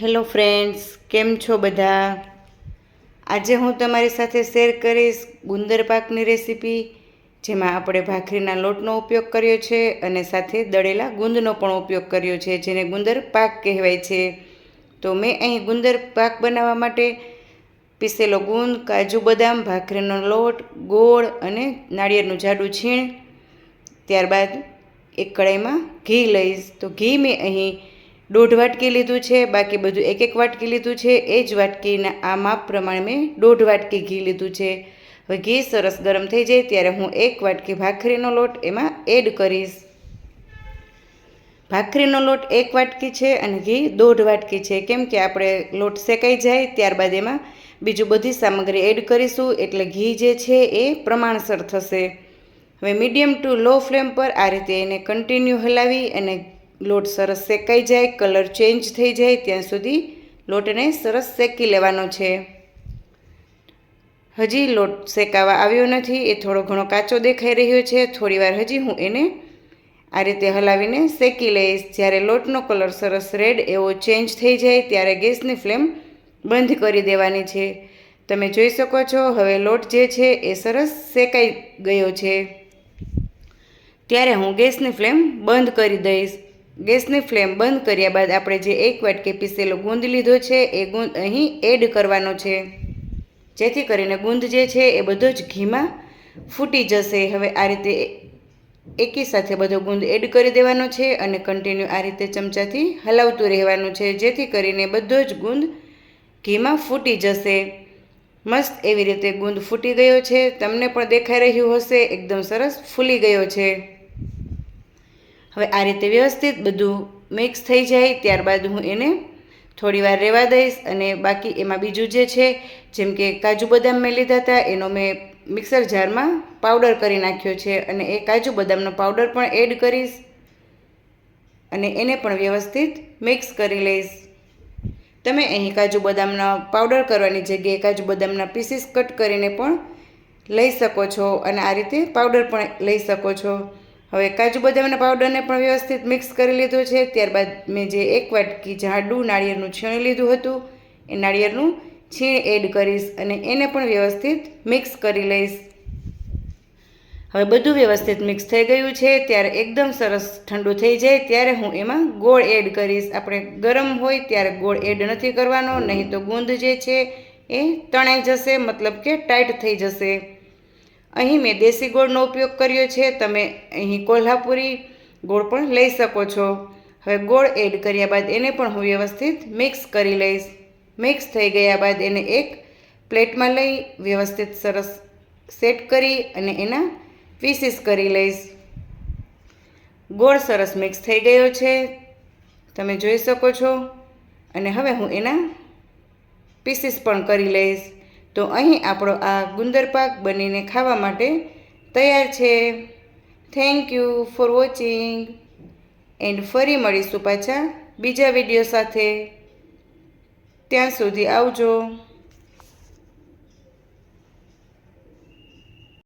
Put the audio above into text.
Hello friends કેમ છો બધા? આજે હું તમારી સાથે શેર કરીશ ગુંદર પાકની રેસીપી જેમાં આપણે ભાખરીના લોટનો ઉપયોગ કર્યો છે અને સાથે દળેલા ગુંદનો પણ ઉપયોગ કર્યો છે, જેને ગુંદર પાક કહેવાય છે. તો મેં અહીં ગુંદર પાક બનાવવા માટે પીસેલો ગુંદ, કાજુ બદામ, ભાખરીનો લોટ, ગોળ અને નાળિયેરનું જાડું છીણ, ત્યારબાદ એક કડાઈમાં ઘી લઈશ. તો ઘી મેં અહીં દોઢ વાટકી લીધું છે, બાકી બધું એક એક વાટકી લીધું છે. એ જ વાટકીના આ માપ પ્રમાણે મેં દોઢ વાટકી ઘી લીધું છે. હવે ઘી સરસ ગરમ થઈ જાય ત્યારે હું એક વાટકી ભાખરીનો લોટ એમાં એડ કરીશ. ભાખરીનો લોટ એક વાટકી છે અને ઘી દોઢ વાટકી છે. કેમ કે આપણે લોટ શેકાઈ જાય ત્યારબાદ એમાં બીજું બધી સામગ્રી એડ કરીશું એટલે ઘી જે છે એ પ્રમાણસર થશે. હવે મીડિયમ ટુ લો ફ્લેમ પર આ રીતે એને કન્ટિન્યુ હલાવી અને લોટ સરસ શેકાઈ જાય, કલર ચેન્જ થઈ જાય ત્યાં સુધી લોટને સરસ શેકી લેવાનો છે. હજી લોટ શેકાવા આવ્યો નથી, એ થોડો ઘણો કાચો દેખાઈ રહ્યો છે. થોડીવાર હજી હું એને આ રીતે હલાવીને શેકી લઈશ. જ્યારે લોટનો કલર સરસ રેડ એવો ચેન્જ થઈ જાય, ત્યારે ગેસની ફ્લેમ બંધ કરી દેવાની છે. તમે જોઈ શકો છો, હવે લોટ જે છે એ સરસ શેકાઈ ગયો છે. ત્યારે હું ગેસની ફ્લેમ બંધ કરી દઈશ. ગેસની ફ્લેમ બંધ કર્યા બાદ આપણે જે એક વાટકે પીસેલો ગુંદ લીધો છે, એ ગુંદ અહીં એડ કરવાનો છે. જેથી કરીને ગુંદ જે છે, એ બધો જ ઘીમાં ફૂટી જશે. હવે આ રીતે એકી સાથે બધો ગુંદ એડ કરી દેવાનો છે અને કન્ટિન્યુ આ રીતે ચમચાથી હલાવતું રહેવાનું છે. જેથી કરીને બધો જ ગુંદ ઘીમાં ફૂટી જશે. મસ્ત એવી રીતે ગુંદ ફૂટી ગયો છે. તમને પણ દેખાઈ રહ્યું હશે. એકદમ સરસ ફૂલી ગયો છે. હવે આ રીતે વ્યવસ્થિત બધું મિક્સ થઈ જાય, ત્યારબાદ હું એને થોડી વાર રહેવા દઈશ અને બાકી એમાં બીજું જે છે, જેમ કે કાજુ બદામ મેં લીધા હતા, એનો મેં મિક્સર જારમાં પાવડર કરી નાખ્યો છે અને એ કાજુ બદામનો પાવડર પણ એડ કરીશ અને એને પણ વ્યવસ્થિત મિક્સ કરી લઈશ. તમે અહીં કાજુ બદામનો પાવડર કરવાની જગ્યાએ કાજુ બદામના પીસીસ કટ કરીને પણ લઈ શકો છો અને આ રીતે પાવડર પણ લઈ શકો છો. હવે કાજુ બદામના પાવડરને પણ વ્યવસ્થિત મિક્સ કરી લીધો છે. ત્યારબાદ મેં જે એક વાટકી જાડું નાળિયેરનું છીણ લીધું હતું. એ નાળિયેરનું છીણ એડ કરીશ અને એને પણ વ્યવસ્થિત મિક્સ કરી લઈશ. હવે બધું વ્યવસ્થિત મિક્સ થઈ ગયું છે. ત્યારે એકદમ સરસ ઠંડુ થઈ જાય ત્યારે હું એમાં ગોળ એડ કરીશ. આપણે ગરમ હોય ત્યારે ગોળ એડ નથી કરવાનો, નહીં તો ગુંદ જે છે એ તણાઈ જશે, મતલબ કે ટાઈટ થઈ જશે. અહીં મેં દેશી ગોળનો ઉપયોગ કર્યો છે. તમે અહીં કોલ્હાપુરી ગોળ પણ લઈ શકો છો. હવે ગોળ એડ કર્યા બાદ એને પણ હું વ્યવસ્થિત મિક્સ કરી લઈશ. મિક્સ થઈ ગયા બાદ એને એક પ્લેટમાં લઈ વ્યવસ્થિત સરસ સેટ કરી અને એના પીસીસ કરી લઈશ. ગોળ સરસ મિક્સ થઈ ગયો છે. તમે જોઈ શકો છો. અને હવે હું એના પીસીસ પણ કરી લઈશ. તો અહીં આપણો આ ગુંદર પાક બનીને ખાવા માટે તૈયાર છે. Thank you for watching and ફરી મળીશું પાછા બીજા વીડિયો સાથે. ત્યાં સુધી આવજો.